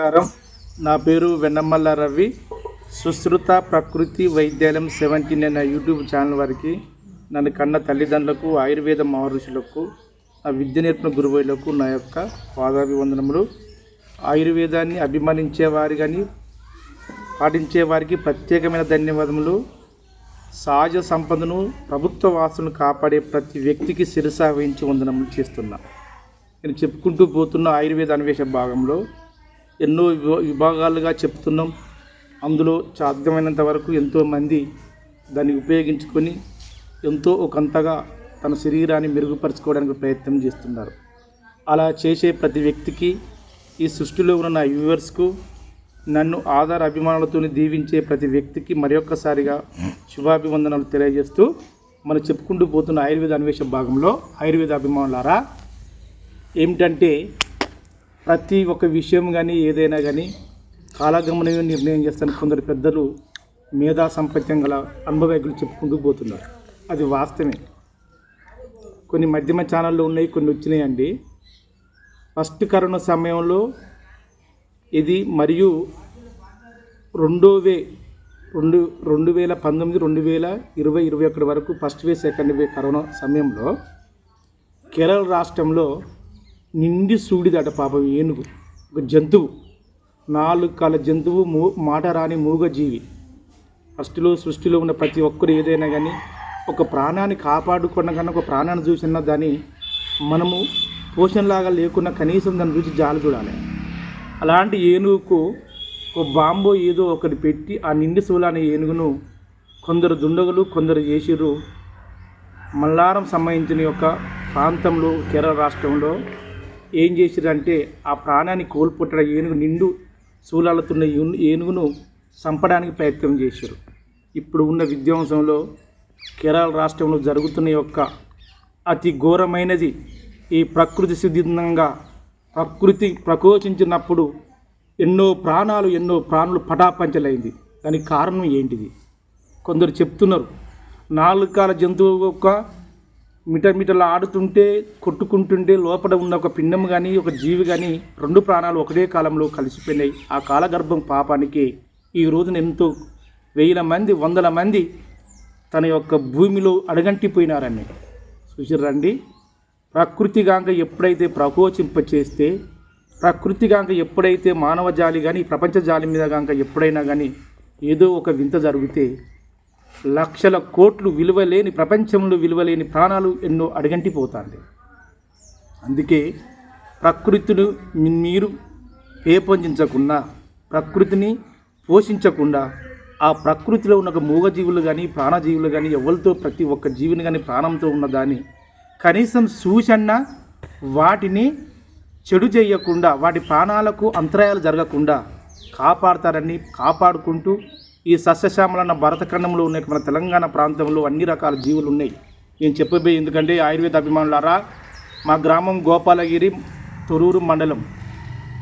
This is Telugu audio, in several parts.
నమస్కారం. నా పేరు వెన్నమల్ల రవి. సుశ్రుత ప్రకృతి వైద్యాలయం సెవెంటీన్ అనే యూట్యూబ్ ఛానల్ వారికి నన్ను కన్న తల్లిదండ్రులకు ఆయుర్వేద మహర్షులకు నా విద్య నేర్పిన గురువులకు నా యొక్క పాదాభివందనములు. ఆయుర్వేదాన్ని అభిమానించే వారి కానీ పాటించే వారికి ప్రత్యేకమైన ధన్యవాదములు. సహజ సంపదను ప్రభుత్వ వాసులను కాపాడే ప్రతి వ్యక్తికి శిరసావహించి వందనములు చేస్తున్నా. నేను చెప్పుకుంటూ పోతున్న ఆయుర్వేద అన్వేషణ భాగంలో ఎన్నో విభా- విభాగాలుగా చెప్తున్నాం. అందులో సాధ్యమైనంత వరకు ఎంతోమంది దాన్ని ఉపయోగించుకొని ఎంతో ఒకంతగా తన శరీరాన్ని మెరుగుపరచుకోవడానికి ప్రయత్నం చేస్తున్నారు. అలా చేసే ప్రతి వ్యక్తికి ఈ సృష్టిలో ఉన్న నా వ్యూవర్స్కు నన్ను ఆధార అభిమానులతో దీవించే ప్రతి వ్యక్తికి మరొక్కసారిగా శుభాభివందనలు తెలియజేస్తూ మనం చెప్పుకుంటూ పోతున్న ఆయుర్వేద అన్వేషణ భాగంలో ఆయుర్వేద అభిమానులారా ఏమిటంటే ప్రతి ఒక్క విషయం కానీ ఏదైనా కానీ కాలగమనమే నిర్ణయం చేస్తాను. కొందరు పెద్దలు మేధా సంపత్యం గల అనుభవజ్ఞులు చెప్పుకుంటూ పోతున్నారు. అది వాస్తవమే. కొన్ని మధ్యమ ఛానళ్ళు ఉన్నాయి కొన్ని వచ్చినాయండి ఫస్ట్ కరోనా సమయంలో ఇది మరియు రెండో వే రెండు రెండు వేల పంతొమ్మిది రెండు వేల ఇరవై ఇరవై ఒకటి వరకు first wave second wave corona సమయంలో కేరళ రాష్ట్రంలో నిండి సూడిదట పాపం ఏనుగు. ఒక జంతువు. నాలుగు కాల జంతువు మూ మాట రాని మూగజీవి. ఫస్ట్లో సృష్టిలో ఉన్న ప్రతి ఒక్కరు ఏదైనా కానీ ఒక ప్రాణాన్ని కాపాడుకున్న కన్నా ఒక ప్రాణాన్ని చూసినా దాన్ని మనము పోషణలాగా లేకున్నా కనీసం దాన్ని చూసి జాలి చూడాలి. అలాంటి ఏనుగుకు ఒక బాంబో ఏదో ఒకటి పెట్టి ఆ నిండి సూలాని ఏనుగును కొందరు దుండగులు కొందరు చేసిర్రు మల్లారం సంబంధించిన యొక్క ప్రాంతంలో కేరళ రాష్ట్రంలో ఏం చేసిరంటే ఆ ప్రాణాన్ని కోల్పోట్టిన ఏనుగు నిండు శూలాలతున్న ఏనుగును చంపడానికి ప్రయత్నం చేశారు ఇప్పుడు ఉన్న విధ్వంసంలో కేరళ రాష్ట్రంలో జరుగుతున్న యొక్క అతి ఘోరమైనది ఈ ప్రకృతి సిద్ధంగా ప్రకృతి ప్రకోచించినప్పుడు ఎన్నో ప్రాణాలు ఎన్నో ప్రాణులు పటాపంచలైంది. దానికి కారణం ఏంటిది? కొందరు చెప్తున్నారు నాలుగు కాల జంతువు యొక్క మిటమిటలు ఆడుతుంటే కొట్టుకుంటుంటే లోపల ఉన్న ఒక పిండం కానీ ఒక జీవి కానీ రెండు ప్రాణాలు ఒకటే కాలంలో కలిసిపోయినాయి. ఆ కాలగర్భం పాపానికి ఈ రోజున ఎంతో వేల మంది వందల మంది తన యొక్క భూమిలో అడగంటిపోయినారని. చూసిరండి ప్రకృతిగాంక ఎప్పుడైతే ప్రకోచింప చేస్తే ప్రకృతిగాంక ఎప్పుడైతే మానవ జాలి కానీ ప్రపంచ జాలి మీద గాంక ఎప్పుడైనా కానీ ఏదో ఒక వింత జరిగితే లక్షల కోట్లు విలువలేని ప్రపంచంలో విలువలేని ప్రాణాలు ఎన్నో అడగంటిపోతాండి. అందుకే ప్రకృతిని మీరు పేపొందించకుండా ప్రకృతిని పోషించకుండా ఆ ప్రకృతిలో ఉన్న ఒక మూగజీవులు కానీ ప్రాణజీవులు కానీ ఎవరితో ప్రతి ఒక్క జీవిని కానీ ప్రాణంతో ఉన్నదాన్ని కనీసం చూసన్నా వాటిని చెడు చేయకుండా వాటి ప్రాణాలకు అంతరాయాలు జరగకుండా కాపాడతారని కాపాడుకుంటూ ఈ సస్యశ్యామలన్న భరతఖండంలో ఉన్న మన తెలంగాణ ప్రాంతంలో అన్ని రకాల జీవులు ఉన్నాయి. నేను చెప్పబోయే ఎందుకంటే ఆయుర్వేద అభిమానులారా మా గ్రామం గోపాలగిరి తొరూరు మండలం.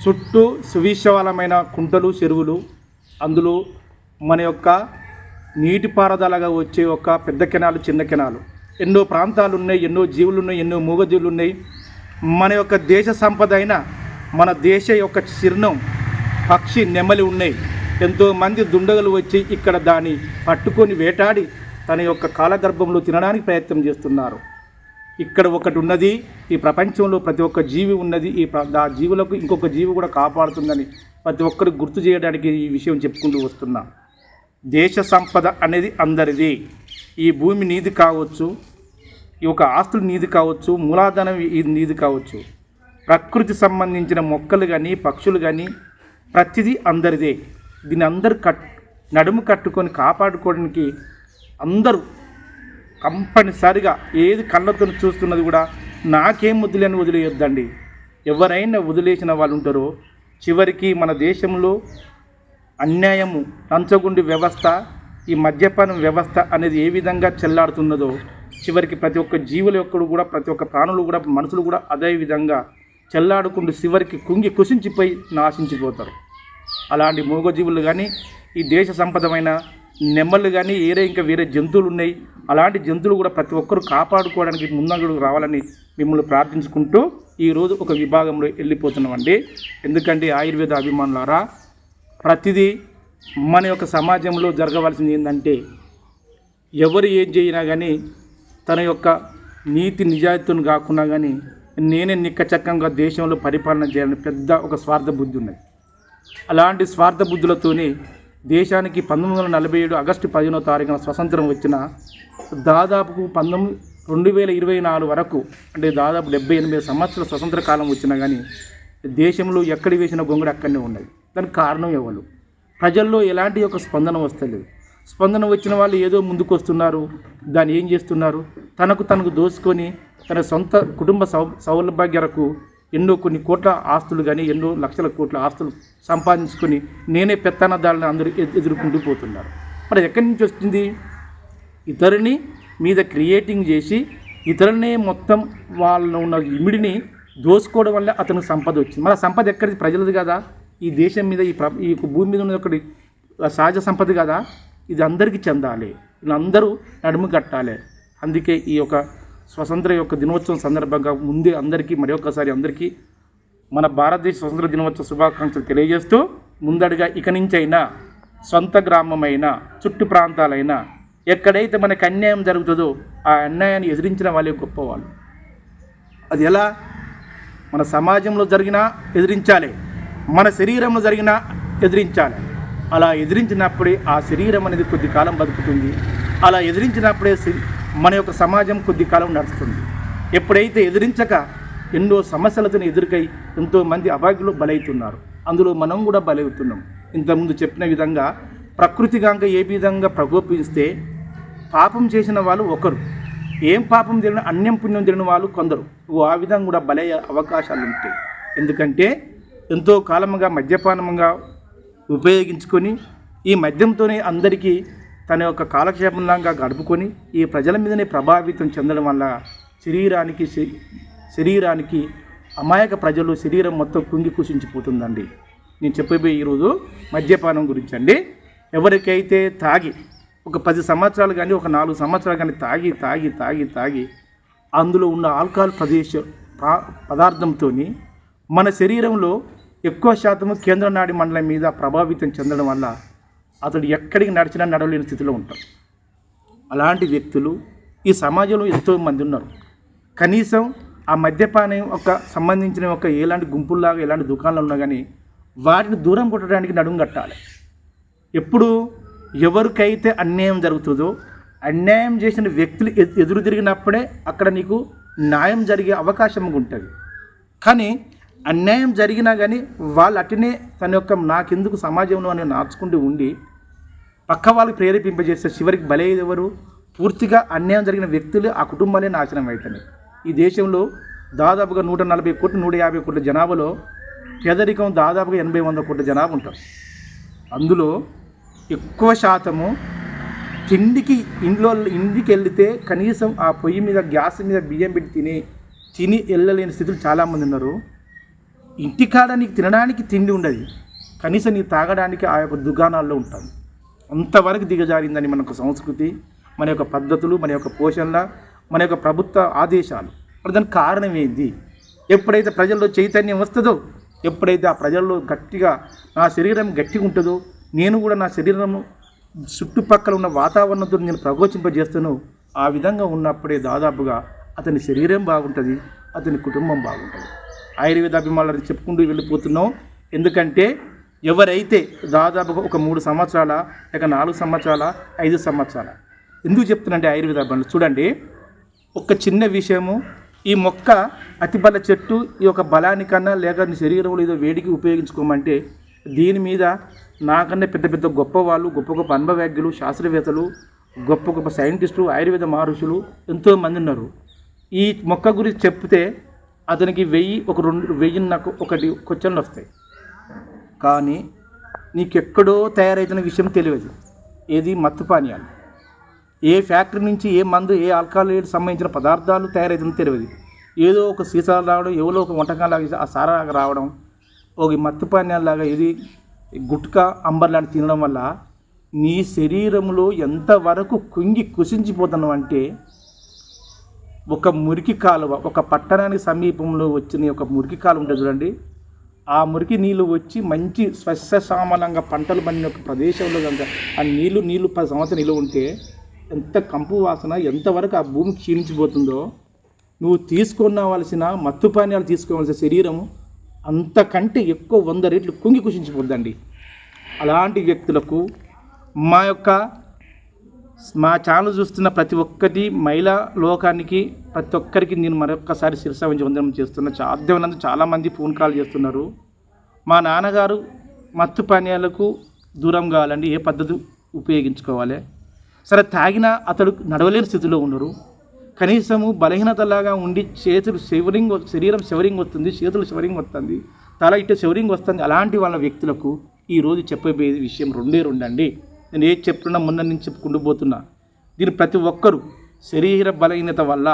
చుట్టూ సువిశాలమైన కుంటలు చెరువులు. అందులో మన యొక్క నీటిపారుదలగా వచ్చే ఒక పెద్ద కెనాలు చిన్న కెనాలు. ఎన్నో ప్రాంతాలు ఉన్నాయి ఎన్నో జీవులు ఉన్నాయి ఎన్నో మూగజీవులు ఉన్నాయి. మన యొక్క దేశ సంపద అయిన మన దేశ యొక్క చిరునం పక్షి నెమలి ఉన్నాయి. ఎంతోమంది దుండగలు వచ్చి ఇక్కడ దాన్ని పట్టుకొని వేటాడి తన యొక్క కాలగర్భంలో తినడానికి ప్రయత్నం చేస్తున్నారు. ఇక్కడ ఒకటి ఉన్నది ఈ ప్రపంచంలో ప్రతి ఒక్క జీవి ఉన్నది ఈ ఆ జీవులకు ఇంకొక జీవి కూడా కాపాడుతుందని ప్రతి ఒక్కరు గుర్తు చేయడానికి ఈ విషయం చెప్పుకుంటూ వస్తున్నా. దేశ సంపద అనేది అందరిది. ఈ భూమి నీది కావచ్చు ఈ యొక్క ఆస్తులు నీది కావచ్చు మూలాధనం ఇది నీది కావచ్చు. ప్రకృతి సంబంధించిన మొక్కలు కానీ పక్షులు కానీ ప్రతిదీ అందరిదే. దీన్ని అందరు కట్ నడుము కట్టుకొని కాపాడుకోవడానికి అందరూ కంపనిసరిగా ఏది కళ్ళతో చూస్తున్నది కూడా నాకేం వదిలేని వదిలేయొద్దండి. ఎవరైనా వదిలేసిన వాళ్ళు ఉంటారో చివరికి మన దేశంలో అన్యాయము లంచగుండి వ్యవస్థ ఈ మద్యపానం వ్యవస్థ అనేది ఏ విధంగా చెల్లాడుతున్నదో చివరికి ప్రతి ఒక్క జీవుల యొక్క కూడా ప్రతి ఒక్క ప్రాణులు కూడా మనుషులు కూడా అదే విధంగా చెల్లాడుకుంటూ చివరికి కుంగి కుసించిపోయి నాశించిపోతారు. అలాంటి మూగజీవులు కానీ ఈ దేశ సంపదమైన నెమ్మలు కానీ ఏరే ఇంకా వేరే జంతువులు ఉన్నాయి. అలాంటి జంతువులు కూడా ప్రతి ఒక్కరూ కాపాడుకోవడానికి ముందంగడు రావాలని మిమ్మల్ని ప్రార్థించుకుంటూ ఈరోజు ఒక విభాగంలో వెళ్ళిపోతున్నామండి. ఎందుకంటే ఆయుర్వేద అభిమానులారా ప్రతిదీ మన యొక్క సమాజంలో జరగవలసింది ఏంటంటే ఎవరు ఏం చేయినా కానీ తన యొక్క నీతి నిజాయితీని కాకుండా కానీ నేనే నిక్కచక్కంగా దేశంలో పరిపాలన చేయాలని పెద్ద ఒక స్వార్థ బుద్ధి ఉన్నది. అలాంటి స్వార్థ బుద్ధులతోనే దేశానికి పంతొమ్మిది వందల నలభై ఏడు ఆగస్టు పదిహేనో తారీఖున స్వతంత్రం వచ్చిన దాదాపు పంతొమ్మిది రెండు వేల ఇరవై నాలుగు వరకు అంటే దాదాపు డెబ్బై ఎనిమిది సంవత్సరాల స్వతంత్ర కాలం వచ్చినా కానీ దేశంలో ఎక్కడ వేసిన గొంగడి అక్కడనే ఉన్నది దానికి కారణం ఎవరు? ప్రజల్లో ఎలాంటి ఒక స్పందన వస్తలేదు. స్పందన వచ్చిన వాళ్ళు ఏదో ముందుకు వస్తున్నారు దాన్ని ఏం చేస్తున్నారు? తనకు తనకు దోసుకొని తన సొంత కుటుంబ సౌ సౌలభ్యరకు ఎన్నో కొన్ని కోట్ల ఆస్తులు కానీ ఎన్నో లక్షల కోట్ల ఆస్తులు సంపాదించుకొని నేనే పెత్తనదారులను అందరూ ఎదుర్కొంటూ పోతున్నారు. మరి ఎక్కడి నుంచి వస్తుంది ఇతరుని మీద క్రియేటింగ్ చేసి ఇతరులనే మొత్తం వాళ్ళలో ఉన్న ఇమిడిని దోసుకోవడం వల్ల అతనికి సంపద వచ్చింది. మన సంపద ఎక్కడిది? ప్రజలది కదా. ఈ దేశం మీద ఈ ప్ర ఈ భూమి మీద ఉన్న ఒకటి సహజ సంపద కదా. ఇది అందరికీ చెందాలి. వీళ్ళందరూ నడుము కట్టాలి. అందుకే ఈ యొక్క స్వతంత్ర యొక్క దినోత్సవం సందర్భంగా ముందే అందరికీ మరి ఒక్కసారి అందరికీ మన భారతదేశ స్వతంత్ర దినోత్సవ శుభాకాంక్షలు తెలియజేస్తూ ముందడుగా ఇక నుంచైనా సొంత గ్రామమైన చుట్టు ప్రాంతాలైనా ఎక్కడైతే మనకు అన్యాయం జరుగుతుందో ఆ అన్యాయాన్ని ఎదిరించిన వాళ్ళే గొప్పవాళ్ళు. అది ఎలా? మన సమాజంలో జరిగినా ఎదిరించాలి. మన శరీరంలో జరిగినా ఎదిరించాలి. అలా ఎదిరించినప్పుడే ఆ శరీరం అనేది కొద్ది కాలం బతుకుతుంది. అలా ఎదిరించినప్పుడే మన యొక్క సమాజం కొద్ది కాలం నడుస్తుంది. ఎప్పుడైతే ఎదిరించక ఎన్నో సమస్యలతో ఎదురుకై ఎంతోమంది అభాగ్యులు బలవుతున్నారు అందులో మనం కూడా బలవుతున్నాం ఇంతకుముందు చెప్పిన విధంగా ప్రకృతి గంగ ఏ విధంగా ప్రకోపిస్తే పాపం చేసిన వాళ్ళు ఒకరు. ఏం పాపం జరిగిన అన్యం పుణ్యం జరిగిన వాళ్ళు కొందరు. ఓ ఆ విధంగా కూడా బలయ్యే అవకాశాలు ఉంటాయి. ఎందుకంటే ఎంతో కాలముగా మద్యపానముగా ఉపయోగించుకొని ఈ మద్యంతోనే అందరికీ తన యొక్క కాలక్షేపంలాగా గడుపుకొని ఈ ప్రజల మీదనే ప్రభావితం చెందడం వల్ల శరీరానికి శ- శరీరానికి అమాయక ప్రజలు శరీరం మొత్తం కుంగి కుషించిపోతుందండి నేను చెప్పబోయే ఈరోజు మద్యపానం గురించి అండి. ఎవరికైతే తాగి ఒక పది సంవత్సరాలు కానీ ఒక నాలుగు సంవత్సరాలు కానీ తాగి తాగి తాగి తాగి అందులో ఉన్న ఆల్కహాల్ ప్రదేశ పా- పదార్థంతో మన శరీరంలో ఎక్కువ శాతము కేంద్ర నాడి మండలం మీద ప్రభావితం చెందడం వల్ల అతడు ఎక్కడికి నడిచినా నడవలేని స్థితిలో ఉంటాడు. అలాంటి వ్యక్తులు ఈ సమాజంలో ఎంతో మంది ఉన్నారు. కనీసం ఆ మద్యపానం ఒక సంబంధించిన ఒక ఎలాంటి గుంపుల్లాగా ఎలాంటి దుకాణాలు ఉన్నా కానీ వాటిని దూరం కొట్టడానికి నడుము కట్టాలి. ఎప్పుడు ఎవరికైతే అన్యాయం జరుగుతుందో అన్యాయం చేసిన వ్యక్తులు ఎదురు తిరిగినప్పుడే అక్కడ నీకు న్యాయం జరిగే అవకాశం ఉంటుంది. కానీ అన్యాయం జరిగినా కానీ వాళ్ళు అటునే తన యొక్క నాకెందుకు సమాజంలో అని నాచుకుంటూ ఉండి పక్క వాళ్ళకి ప్రేరేపింపజేస్తే చివరికి బలయ్యేది ఎవరు? పూర్తిగా అన్యాయం జరిగిన వ్యక్తులు ఆ కుటుంబాలే నాశనం అవుతున్నాయి ఈ దేశంలో దాదాపుగా నూట నలభై కోట్ల నూట యాభై కోట్ల జనాభాలో పేదరికం దాదాపుగా ఎనభై వంద కోట్ల జనాభా ఉంటారు అందులో ఎక్కువ శాతము తిండికి ఇంట్లో ఇంటికి వెళ్తే కనీసం ఆ పొయ్యి మీద గ్యాస్ మీద బియ్యం పెట్టి తిని తిని వెళ్ళలేని స్థితులు చాలామంది ఉన్నారు. ఇంటికాడ నీకు తినడానికి తిండి ఉండదు. కనీసం నీకు తాగడానికి ఆ యొక్క దుకాణాల్లో ఉంటాను అంతవరకు దిగజారిందని మన యొక్క సంస్కృతి మన యొక్క పద్ధతులు మన యొక్క పోషణల మన యొక్క ప్రభుత్వ ఆదేశాలు. మరి దానికి కారణం ఏంది? ఎప్పుడైతే ప్రజల్లో చైతన్యం వస్తుందో ఎప్పుడైతే ఆ ప్రజల్లో గట్టిగా నా శరీరం గట్టిగా ఉంటుందో నేను కూడా నా శరీరము చుట్టుపక్కల ఉన్న వాతావరణంతో నేను ప్రకోచింపజేస్తాను ఆ విధంగా ఉన్నప్పుడే దాదాపుగా అతని శరీరం బాగుంటుంది అతని కుటుంబం బాగుంటుంది. ఆయుర్వేద అభిమానులు చెప్పుకుంటూ వెళ్ళిపోతున్నాం. ఎందుకంటే ఎవరైతే దాదాపుగా ఒక మూడు సంవత్సరాల లేక నాలుగు సంవత్సరాల ఐదు సంవత్సరాల ఎందుకు చెప్తున్నాంటే ఆయుర్వేద అభిమానులు చూడండి ఒక చిన్న విషయము ఈ మొక్క అతిబల చెట్టు ఈ యొక్క బలానికన్నా లేక నీ శరీరంలో ఏదో వేడికి ఉపయోగించుకోమంటే దీని మీద నాకన్నా పెద్ద పెద్ద గొప్ప వాళ్ళు గొప్ప గొప్ప అనుభవజ్ఞులు శాస్త్రవేత్తలు గొప్ప గొప్ప సైంటిస్టులు ఆయుర్వేద మహర్షులు ఎంతోమంది ఉన్నారు. ఈ మొక్క గురించి చెప్తే అతనికి వెయ్యి ఒక రెండు వెయ్యి నాకు ఒకటి క్వశ్చన్లు వస్తాయి. కానీ నీకెక్కడో తయారైతున్న విషయం తెలియదు. ఏది? మత్తు పానీయాలు. ఏ ఫ్యాక్టరీ నుంచి ఏ మందు ఏ ఆల్కహాల్ సంబంధించిన పదార్థాలు తయారవుతుందో తెలియదు. ఏదో ఒక సీసాలు రావడం ఎవరో ఒక వంటకాలాగా ఆ సారాగా రావడం ఒక మత్తు పానీయాలాగా ఇది గుట్కా అంబర్ లాంటి తినడం వల్ల నీ శరీరంలో ఎంతవరకు కుంగి కుసించిపోతున్నావు అంటే ఒక మురికి కాలువ ఒక పట్టణానికి సమీపంలో వచ్చిన ఒక మురికి కాలువ ఉంటుంది చూడండి. ఆ మురికి నీళ్ళు వచ్చి మంచి స్వచ్ఛసామలంగా పంటలు పండిన ఒక ప్రదేశంలో కనుక ఆ నీళ్ళు నీళ్ళు పది సంవత్సరం నిలువ ఉంటే ఎంత కంపు వాసన ఎంతవరకు ఆ భూమి క్షీణించిపోతుందో. నువ్వు తీసుకున్నవలసిన మత్తు పానీయాలు తీసుకోవాల్సిన శరీరము అంతకంటే ఎక్కువ వంద రేట్లు కుంగి కుషించిపోద్దండి. అలాంటి వ్యక్తులకు మా యొక్క మా ఛానల్ చూస్తున్న ప్రతి ఒక్కటి మహిళా లోకానికి ప్రతి ఒక్కరికి నేను మరొక్కసారి శిరస వందనం చేస్తున్నా. సాధ్యమైనంత చాలామంది ఫోన్ కాల్ చేస్తున్నారు. మా నాన్నగారు మత్తు పానీయాలకు దూరం కావాలండి ఏ పద్ధతి ఉపయోగించుకోవాలి? సరే తాగినా అతడు నడవలేని స్థితిలో ఉన్నారు. కనీసము బలహీనతలాగా ఉండి చేతులు శివరింగ్ శరీరం శివరింగ్ వస్తుంది చేతులు శివరింగ్ వస్తుంది తల ఇటు శివరింగ్ వస్తుంది. అలాంటి వాళ్ళ వ్యక్తులకు ఈరోజు చెప్పబోయే విషయం రెండే రెండండి. నేను ఏది చెప్తున్నా మొన్న నుంచి చెప్పుకుంటూ పోతున్నా. దీని ప్రతి ఒక్కరూ శరీర బలహీనత వల్ల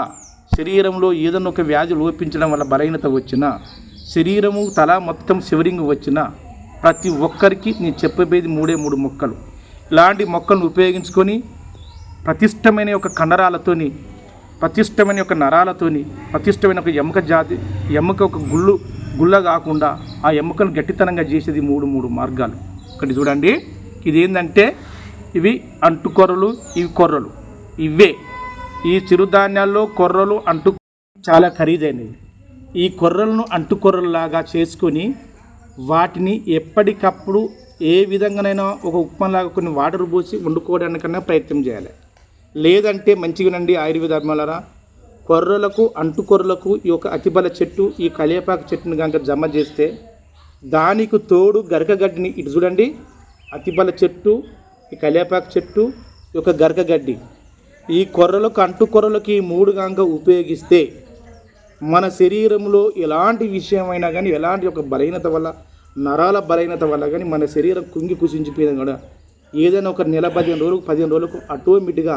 శరీరంలో ఏదన్నా ఒక వ్యాధి లోపించడం వల్ల బలహీనత వచ్చినా శరీరము తల మొత్తం శివరింగ్ వచ్చినా ప్రతి ఒక్కరికి నేను చెప్పబోయేది మూడే మూడు మొక్కలు. ఇలాంటి మొక్కలను ఉపయోగించుకొని ప్రతిష్టమైన ఒక కండరాలతోని ప్రతిష్టమైన ఒక నరాలతోని ప్రతిష్టమైన ఒక ఎముక జాతి ఎముక ఒక గుళ్ళు గుళ్ళ కాకుండా ఆ ఎముకను గట్టితనంగా చేసేది మూడు మూడు మార్గాలు. ఒకటి చూడండి. ఇది ఏంటంటే ఇవి అంటుకొర్రలు ఇవి కొర్రలు. ఇవే. ఈ చిరుధాన్యాల్లో కొర్రలు అంటు చాలా ఖరీదైనవి. ఈ కొర్రలను అంటుకొర్రలాగా చేసుకొని వాటిని ఎప్పటికప్పుడు ఏ విధంగానైనా ఒక ఉప్మాలాగా కొన్ని వాటర్ పోసి వండుకోవడానికన్నా ప్రయత్నం చేయాలి. లేదంటే మంచిగానండి ఆయుర్వేద అభిమానులరా కొర్రలకు అంటుకొర్రలకు ఈ యొక్క అతిబల చెట్టు ఈ కలియపాకు చెట్టుని కనుక జమ చేస్తే దానికి తోడు గరకగడ్డిని ఇటు చూడండి. అతిబల చెట్టు ఈ కలేపాకు చెట్టు ఈ యొక్క గరకగడ్డి ఈ కొర్రలకు అంటు కొర్రలకి మూడు గంగ ఉపయోగిస్తే మన శరీరంలో ఎలాంటి విషయమైనా కానీ ఎలాంటి ఒక బలహీనత వల్ల నరాల బలహీనత వల్ల కానీ మన శరీరం కుంగి కుసించిపోయింది కూడా. ఏదైనా ఒక నెల పదిహేను రోజులకు పదిహేను రోజులకు ఆటోమేటిక్గా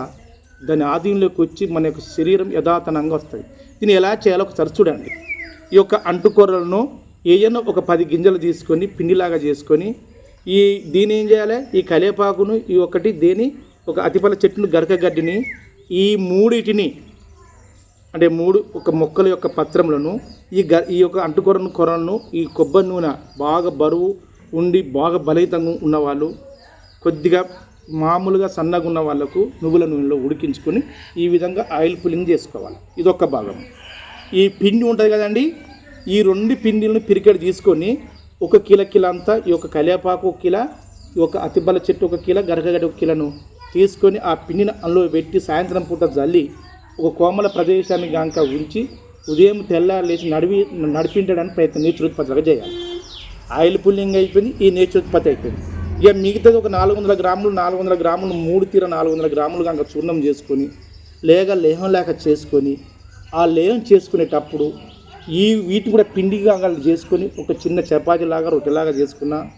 దాని ఆధీనంలోకి వచ్చి మన యొక్క శరీరం యథాతనంగా వస్తుంది. దీన్ని ఎలా చేయాలో ఒకసారి చూడండి. ఈ యొక్క అంటుకూరలను ఏదైనా ఒక పది గింజలు తీసుకొని పిండిలాగా చేసుకొని ఈ దీని ఏం చేయాలి? ఈ కలేపాకును ఈ ఒకటి దేని? ఒక అతిపల చెట్టును గరకగడ్డిని ఈ మూడిటిని అంటే మూడు ఒక మొక్కల యొక్క పత్రములను ఈ గ ఈ యొక్క అంటుకొరను కొరలను ఈ కొబ్బరి నూనె బాగా బరువు ఉండి బాగా బలహీతంగా ఉన్నవాళ్ళు కొద్దిగా మామూలుగా సన్నగా ఉన్న వాళ్ళకు నువ్వుల నూనెలో ఉడికించుకొని ఈ విధంగా ఆయిల్ పులింగ్ చేసుకోవాలి. ఇదొక భాగం. ఈ పిండి ఉంటుంది కదండి? ఈ రెండు పిండిలను పిరికెడు తీసుకొని ఒక కిల కిల అంతా ఈ యొక్క కలేపాకు ఒక కిల ఈ యొక్క అతిబల చెట్టు ఒక కిల గరగగడ్డ ఒక కిలను తీసుకొని ఆ పిండిని అందులో పెట్టి సాయంత్రం పూట జల్లి ఒక కోమల ప్రదేశాన్ని గనక ఉంచి ఉదయం తెల్లారి లేచి నడివి నడిపించడానికి ప్రయత్నం నేచురోత్పత్తిగా చేయాలి ఆయిల్ పుల్లింగ్ అయిపోయింది ఈ నేచురోత్పత్తి అయిపోయింది. ఇక మిగతాది ఒక నాలుగు వందల గ్రాములు నాలుగు వందల గ్రాములు మూడు తీర నాలుగు వందల గ్రాములు కనుక చూర్ణం చేసుకొని లేక లేహం లేక చేసుకొని ఆ లేహం చేసుకునేటప్పుడు ఈ వీటిని కూడా పిండిగా చేసుకొని ఒక చిన్న చపాతీలాగా రొట్టెలాగా చేసుకున్నా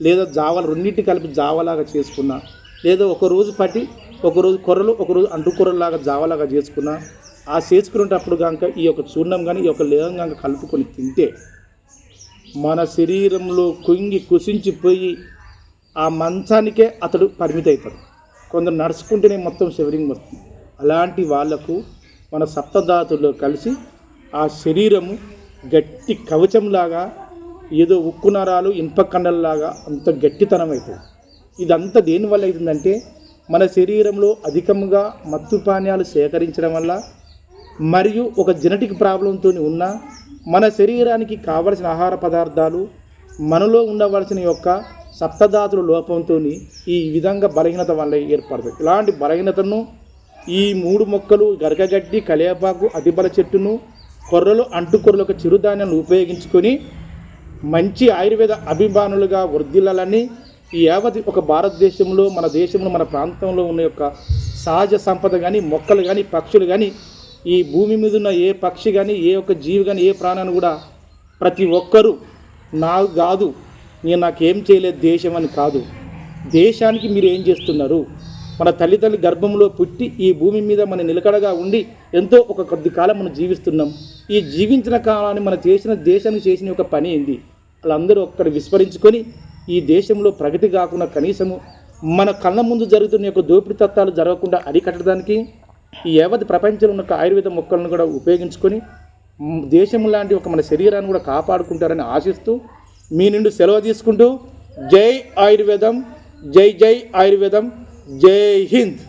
లేదా జావలు రెండింటి కలిపి జావలాగా చేసుకున్నా లేదా ఒక రోజు పట్టి ఒక రోజు కొర్రలు ఒక రోజు అంటుకూరలాగా జావలాగా చేసుకున్నా ఆ చేసుకునేటప్పుడు కనుక ఈ యొక్క చూర్ణం కానీ ఈ యొక్క లేహం కనుక కలుపుకొని తింటే మన శరీరంలో కుంగి కుసించిపోయి ఆ మంచానికే అతడు పరిమితవుతాడు కొందరు నడుచుకుంటేనే మొత్తం శివరింగ్ వస్తుంది. అలాంటి వాళ్ళకు మన సప్తధాతుల్లో కలిసి ఆ శరీరము గట్టి కవచంలాగా ఏదో ఉక్కు నరాలు ఇనుప కండలలాగా అంత గట్టితనం అవుతుంది ఇదంతా దేనివల్ల అవుతుందంటే మన శరీరంలో అధికంగా మత్తు పానీయాలు సేకరించడం వల్ల మరియు ఒక జెనటిక్ ప్రాబ్లంతో ఉన్న మన శరీరానికి కావలసిన ఆహార పదార్థాలు మనలో ఉండవలసిన యొక్క సప్తధాతుల లోపంతో ఈ విధంగా బలహీనత వల్ల ఏర్పడుతుంది. ఇలాంటి బలహీనతను ఈ మూడు మొక్కలు గరగగడ్డి కలేపాకు అతిబల చెట్టును కొర్రలు అంటుకొర్రలకు చిరుధాన్యాలను ఉపయోగించుకొని మంచి ఆయుర్వేద అభిమానులుగా వృద్ధిల్లాలని ఈ యావతి ఒక భారతదేశంలో మన దేశంలో మన ప్రాంతంలో ఉన్న యొక్క సహజ సంపద కానీ మొక్కలు కానీ పక్షులు కానీ ఈ భూమి మీద ఉన్న ఏ పక్షి కానీ ఏ ఒక్క జీవి కానీ ఏ ప్రాణాన్ని కూడా ప్రతి ఒక్కరూ నా కాదు నేను నాకేం చేయలేదు దేశం అని కాదు. దేశానికి మీరు ఏం చేస్తున్నారు? మన తల్లిదండ్రుల గర్భంలో పుట్టి ఈ భూమి మీద మన నిలకడగా ఉండి ఎంతో ఒక కొద్ది కాలం మనం జీవిస్తున్నాం. ఈ జీవించిన కాలాన్ని మనం చేసిన దేశానికి చేసిన ఒక పని ఏంది? వాళ్ళందరూ ఒక్కడ విస్మరించుకొని ఈ దేశంలో ప్రగతి కాకుండా కనీసము మన కళ్ళ ముందు జరుగుతున్న యొక్క దోపిడీ తత్వాలు జరగకుండా అరికట్టడానికి ఈ యావత్ ప్రపంచంలో ఉన్న ఆయుర్వేద మొక్కలను కూడా ఉపయోగించుకొని దేశం లాంటి ఒక మన శరీరాన్ని కూడా కాపాడుకుంటారని ఆశిస్తూ మీ నుండి సెలవు తీసుకుంటూ జై ఆయుర్వేదం జై జై ఆయుర్వేదం. జై హింద్